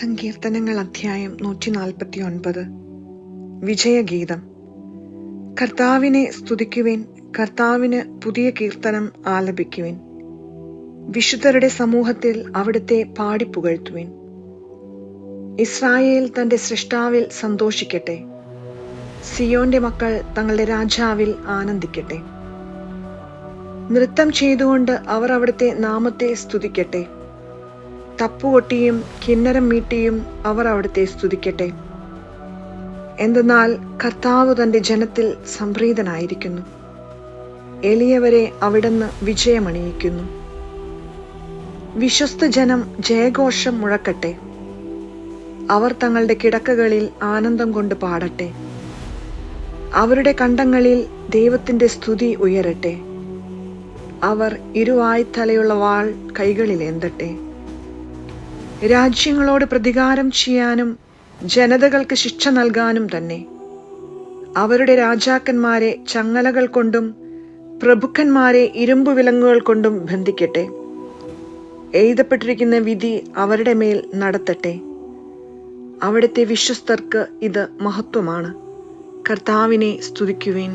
സങ്കീർത്തനങ്ങൾ അധ്യായം നൂറ്റി നാൽപ്പത്തി ഒൻപത് വിജയഗീതം. കർത്താവിനെ സ്തുതിക്കുവിൻ കർത്താവിന് പുതിയ കീർത്തനം ആലപിക്കുവിൻ. വിശുദ്ധരുടെ സമൂഹത്തിൽ അവിടുത്തെ പാടിപ്പുകഴ്ത്തുവിൻ ഇസ്രായേൽ തന്റെ സൃഷ്ടാവിൽ സന്തോഷിക്കട്ടെ. സിയോന്റെ മക്കൾ തങ്ങളുടെ രാജാവിൽ ആനന്ദിക്കട്ടെ. നൃത്തം ചെയ്തുകൊണ്ട് അവർ അവിടുത്തെ നാമത്തെ സ്തുതിക്കട്ടെ. തപ്പുകൊട്ടിയും കിന്നരം മീട്ടിയും അവർ അവിടുത്തെ സ്തുതിക്കട്ടെ. എന്തെന്നാൽ കർത്താവ് തന്റെ ജനത്തിൽ സംപ്രീതനായിരിക്കുന്നു. എളിയവരെ അവിടുന്ന് വിജയമണിയിക്കുന്നു. വിശ്വസ്ത ജനം ജയഘോഷം മുഴക്കട്ടെ. അവർ തങ്ങളുടെ കിടക്കകളിൽ ആനന്ദം കൊണ്ട് പാടട്ടെ. അവരുടെ കണ്ടങ്ങളിൽ ദൈവത്തിന്റെ സ്തുതി ഉയരട്ടെ. അവർ ഇരുവായ്ത്തലയുള്ള വാൾ കൈകളിലേന്തട്ടെ രാജ്യങ്ങളോട് പ്രതികാരം ചെയ്യാനും ജനതകൾക്ക് ശിക്ഷ നൽകാനും തന്നെ. അവരുടെ രാജാക്കന്മാരെ ചങ്ങലകൾ കൊണ്ടും പ്രഭുക്കന്മാരെ ഇരുമ്പു വിലങ്ങുകൾ കൊണ്ടും ബന്ധിക്കട്ടെ. എഴുതപ്പെട്ടിരിക്കുന്ന വിധി അവരുടെ മേൽ നടത്തട്ടെ. അവിടുത്തെ വിശ്വസ്തർക്ക് ഇത് മഹത്വമാണ്. കർത്താവിനെ സ്തുതിക്കുവേൻ.